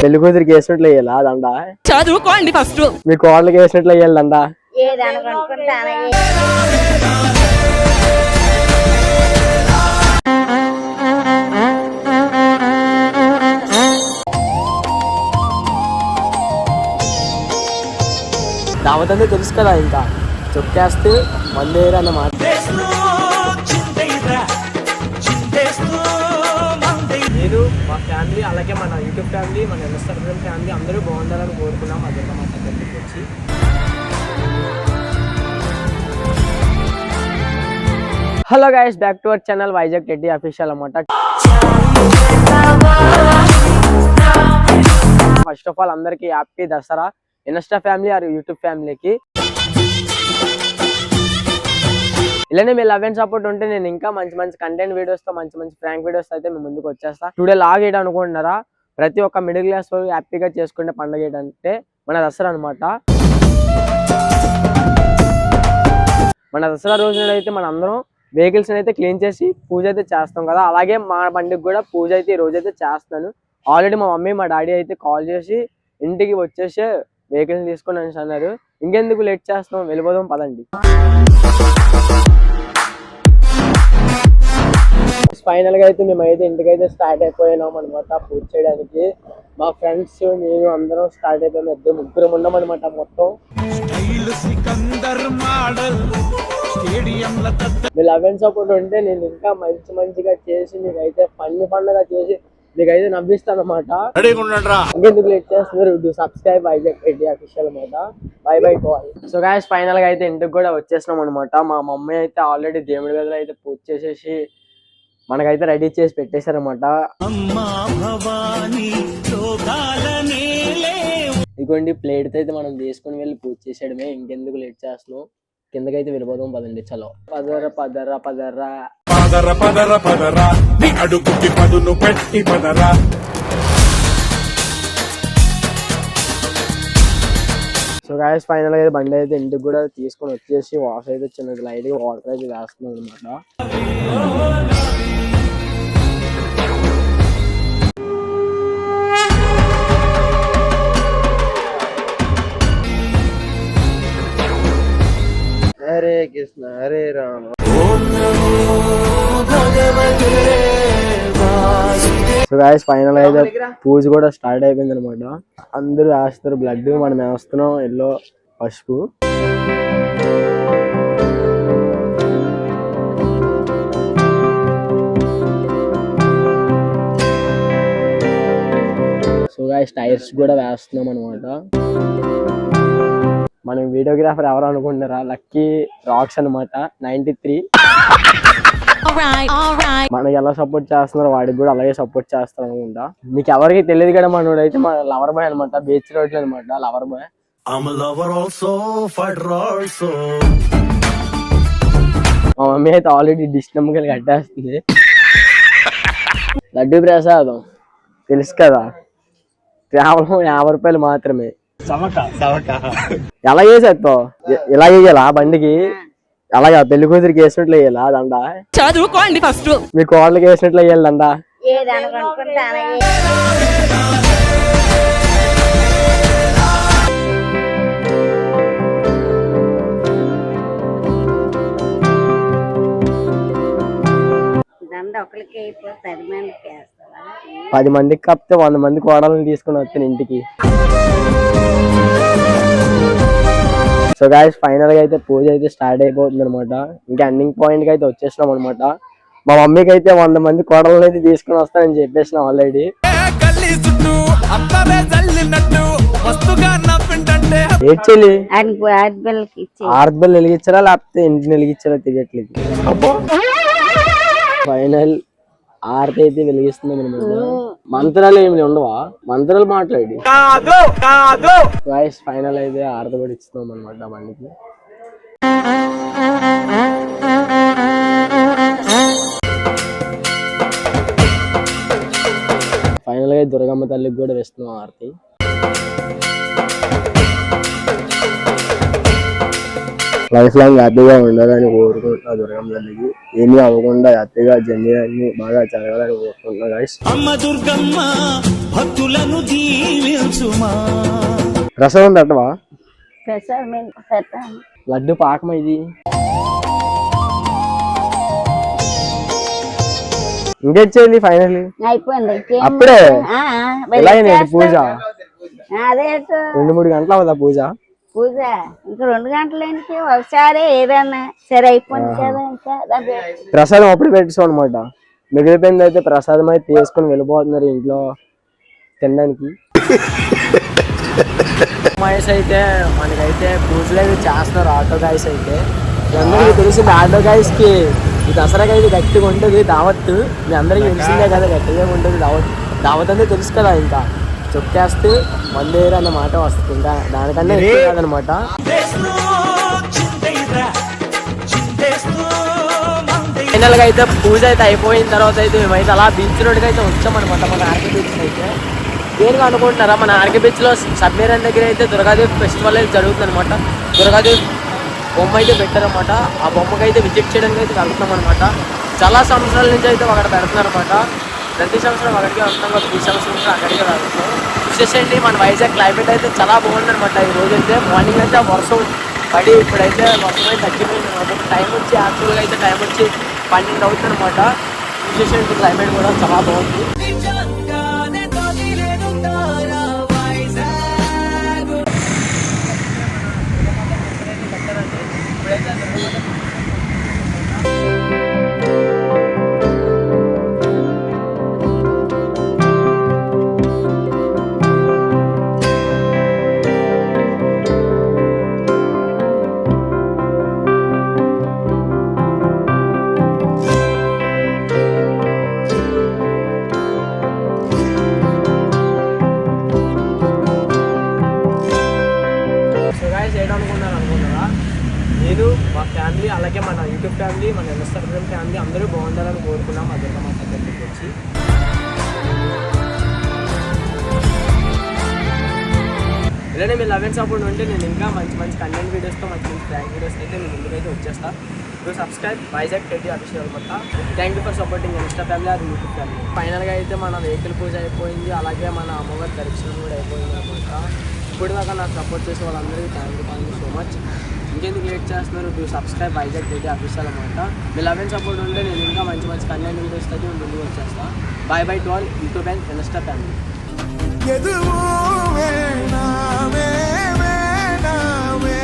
పెళ్ళి కూతురికి వేసినట్లు వేయాలా దండ? చదువుకోండి ఫస్ట్ మీ కోడలకి వేసినట్లు వేయాలి దండ? ఏది అనుకుంటాను దావత్ అంటే తెలుసు కదా ఇంకా. చొక్కేస్తే మందేరు అన్న మాట. ఫ్యామిలీ అలాగే మన యూట్యూబ్ ఫ్యామిలీ మన ఇన్స్టాగ్రామ్ ఫ్యామిలీ అందరూ బాగుండాలని కోరుకున్నాం. అదే మా దగ్గరికి వచ్చి. Hello guys back to our channel Vizag Reddy official అన్నమాట. ఫస్ట్ ఆఫ్ ఆల్ అందరికి happy Dasara. Insta family or YouTube ఫ్యామిలీకి ఇలానే మీ లవ్ అండ్ సపోర్ట్ ఉంటే నేను ఇంకా మంచి మంచి కంటెంట్ వీడియోస్తో మంచి మంచి ఫ్రాంక్ వీడియోస్ అయితే మేము ముందుకు వచ్చేస్తా. టుడే లాగ్ ఏడు అనుకుంటున్నారా? ప్రతి ఒక్క మిడిల్ క్లాస్ వాళ్ళు హ్యాపీగా చేసుకునే పండుగ ఏంటంటే మన దసరా అనమాట మన దసరా రోజున అయితే మన అందరం వెహికల్స్ అయితే క్లీన్ చేసి పూజ అయితే చేస్తాం కదా. అలాగే మా పండుగ కూడా పూజ అయితే ఈ రోజు అయితే చేస్తాను ఆల్రెడీ మా మమ్మీ మా డాడీ అయితే కాల్ చేసి ఇంటికి వచ్చేసి వెహికల్స్ తీసుకొని అన్నారు ఇంకెందుకు లేట్ చేస్తాం? వెళ్ళిపోదాం పదండి. ఫైనల్గా అయితే మేమైతే ఇంటికైతే స్టార్ట్ అయిపోయినాం అనమాట పూజ చేయడానికి. మా ఫ్రెండ్స్ నేను అందరం స్టార్ట్ అయిపోయాం. ఇద్దరు ముగ్గురు ఉన్నాం అనమాట మొత్తం. మీ సపోర్ట్ ఉంటే నేను ఇంకా మంచి మంచిగా చేసి మీకైతే ఫన్ని పండుగ చేసి మీకైతే నవ్విస్తాను అనమాట ఇంకెందుకు లేట్ చేస్తున్నారు? Do subscribe Vizag Reddy official అనమాట bye bye call so guys ఫైనల్గా అయితే ఇంటికి కూడా వచ్చేసినాం అనమాట మా మమ్మీ అయితే ఆల్రెడీ దేవుడి గదిలో అయితే పూజ చేసేసి మనకైతే రెడీ చేసి పెట్టేశారనమాట ఇదిగోండి ప్లేట్ అయితే మనం తీసుకొని వెళ్ళి పూజ చేసేయడమే. ఇంకెందుకు లేట్ చేస్తున్నాం కిందకైతే వెళ్ళిపోదాం పదండి చలో. పదర పదర పదర. పదర పదర పదరా. అడుగుకి పదును పెట్టి పదరా. సో గాయస్ ఫైనల్గా అయితే బండి అయితే ఇంటికి కూడా తీసుకొని వచ్చేసి వాష్ అయితే చిన్నది లైట్ వాటర్ అయితే వేస్తున్నాం అనమాట Hare Krishna Hare Rama. So guys final అయితే పూజ కూడా స్టార్ట్ అయిపోయింది అనమాట అందరూ వేస్తారు బ్లడ్ మనం వేస్తున్నాం? ఎల్లో పసుపు. సో గాయస్ టైర్స్ కూడా వేస్తున్నాం అనమాట మన వీడియోగ్రాఫర్ ఎవరు అనుకుంటున్నారా లక్కీ రాక్స్ అనమాట నైన్టీ త్రీ. మనకి ఎలా సపోర్ట్ చేస్తున్నారో వాడికి కూడా అలాగే సపోర్ట్ చేస్తారు అనుకుంటా. మీకు ఎవరికి తెలియదు కదా మనోడు అయితే మన లవర్ బాయ్ అనమాట బీచ్ రోడ్ అనమాట లవర్ బాయ్. మా మమ్మీ అయితే ఆల్రెడీ డిష్ నమ్మకాలు కట్టేస్తుంది. లడ్డు ప్రసాదం. తెలుసు కదా? కేవలం యాభై రూపాయలు మాత్రమే. ఎలా చేసేస్తావు ఎలా చేయాలా బండికి? అలాగా పెళ్ళి కూతురికి వేసినట్లు వేయాలా దండ? చదువుకోండి ఫస్ట్ మీ కోడలకి వేసినట్లు వేయాలి దండ? పది మందికి కప్పితే వంద మంది కోడలను తీసుకుని వస్తాను ఇంటికి. సో గాయస్ ఫైనల్గా అయితే పూజ అయితే స్టార్ట్ అయిపోతుంది అనమాట ఇంకా ఎండింగ్ పాయింట్కి అయితే వచ్చేసినాం అనమాట మా మమ్మీకి అయితే వంద మంది కోడలను అయితే తీసుకుని వస్తానని చెప్పేసిన ఆల్రెడీ గల్లీ చుట్టూ అత్తరే జల్లినట్టు మస్తుగా నవ్వింటంటే ఏడ్చెల్లి అది ఆడపిల్లకి ఇచ్చి ఆర్త్ బెల్ వెలిగించారా? లేకపోతే ఇంటిని వెలిగించారా? తెలియట్లేదు ఫైనల్ ఆర్తి అయితే వెలిగిస్తున్నాం అనమాట మంత్రాలు ఏమి ఉండవా? మంత్రాలు మాట్లాడి. గాయస్ ఫైనల్ అయితే ఆరత కూడా ఇస్తున్నాం అనమాట బండికి. ఫైనల్గా దుర్గమ్మ తల్లికి కూడా వేస్తున్నాం ఆరతి. లైఫ్ లాంగ్ హ్యాపీగా ఉండాలని కోరుకుంటున్నా దుర్గమ్మ తల్లికి. ఏమీ అవ్వకుండా హ్యాపీగా జర్నీ అన్ని బాగా జరగాలని కోరుకుంటున్నా గైస్ అమ్మ దుర్గమ్మ భక్తులను దీవించుమా. ప్రసాదం మేము పెడతాను. లడ్డు పాకం ఇది. ఇంకెచ్చేది ఫైనల్లీ అయిపోయింది. ఇంకేం అప్పుడే? ఎలా. పూజ. రెండు మూడు గంటలు అవుదా పూజ? పూజ. ఇంకా రెండు గంటలకి ఒకసారి ఏదన్నా సరే అయిపోయింది కదా ఇంకా అదే. ప్రసాదం అప్పుడు పెట్టాం అనమాట మిగిలిపోయింది అయితే ప్రసాదం అయితే తీసుకొని వెళ్ళిపోతున్నారు ఇంట్లో తినడానికి. మహేష్ అయితే మనకైతే పూజలు అయితే చేస్తున్నారు ఆటో గాయస్ అయితే. అందరికీ తెలిసింది ఆటో గాయస్కి ఈ దసరాకి అయితే గట్టిగా ఉంటుంది దావత్. మీ అందరికీ తెలిసిందే కదా గట్టిగా ఉంటుంది దావత్. దావత్ అంటే తెలుసు కదా ఇంకా. చొక్కేస్తే మందేరు అన్న మాట వస్తుంది? ఇంకా దానికన్నా ఎక్కువ కాదనమాట. ఫైనల్గా అయితే పూజ అయితే అయిపోయిన తర్వాత అయితే మేమైతే అలా బీచ్ రోడ్కి అయితే వచ్చామన్నమాట మన ఆర్కే బీచ్ అయితే. దేనికి అనుకుంటున్నారా? మన ఆర్కే బీచ్లో సబ్మెరైన్ దగ్గర అయితే దుర్గాదేవి ఫెస్టివల్ అయితే జరుగుతుంది అనమాట దుర్గాదేవి బొమ్మ అయితే పెట్టారనమాట ఆ బొమ్మకి అయితే విజిట్ చేయడానికి అయితే వెళ్తున్నాం అనమాట చాలా సంవత్సరాల నుంచి అయితే అక్కడ పెడుతున్నారు అనమాట ప్రతి సంవత్సరం అక్కడికే వస్తున్నాం కాబట్టి ఈ సంవత్సరం కూడా అక్కడికే వెళ్తున్నాం విశేషండి మన వైజాగ్ క్లైమేట్ అయితే చాలా బాగుందనమాట ఈ రోజు అయితే మార్నింగ్ అయితే వర్షం పడి ఇప్పుడైతే వర్షం అయితే తగ్గిపోయింది. టైం వచ్చి యాక్చువల్గా అయితే టైం వచ్చి పన్నెండు అవుతుంది అనమాట విశేషం క్లైమేట్ కూడా చాలా బాగుంది. మా ఫ్యామిలీ అలాగే మన యూట్యూబ్ ఫ్యామిలీ మన ఇన్స్టాగ్రామ్ ఫ్యామిలీ అందరూ బాగుండాలని కోరుకున్నాం. మా దుర్గమ్మ దగ్గరికి వచ్చి. ఇలానే మీ లవ్ అండ్ సపోర్ట్ ఉంటే నేను ఇంకా మంచి మంచి కంటెంట్ వీడియోస్తో మంచి మంచి ప్రాంక్ వీడియోస్ అయితే మీ ముందుకైతే వచ్చేస్తా. ఇప్పుడు సబ్స్క్రైబ్ వైజాగ్ టెడ్డి అఫీషియల్ అనమాట thank you for supporting Insta family అది యూట్యూబ్ ఫ్యామిలీ ఫైనల్గా అయితే మన వెహికల్ పూజ అయిపోయింది. అలాగే మన అమ్మవారి దర్శనం కూడా అయిపోయింది అనమాట ఇప్పటిదాకా నాకు సపోర్ట్ చేసే వాళ్ళందరికీ thank you thank you so much ఇంకెందుకు లేట్ చేస్తున్నారు? Do subscribe Vizag Reddy official అనమాట మీ లవ్ అండ్ సపోర్ట్ ఉంటే నేను ఇంకా మంచి మంచి కంటెంట్ వీడియోస్ అయితే మీ ముందుకు వచ్చేస్తా. Bye bye to all YouTube and Insta family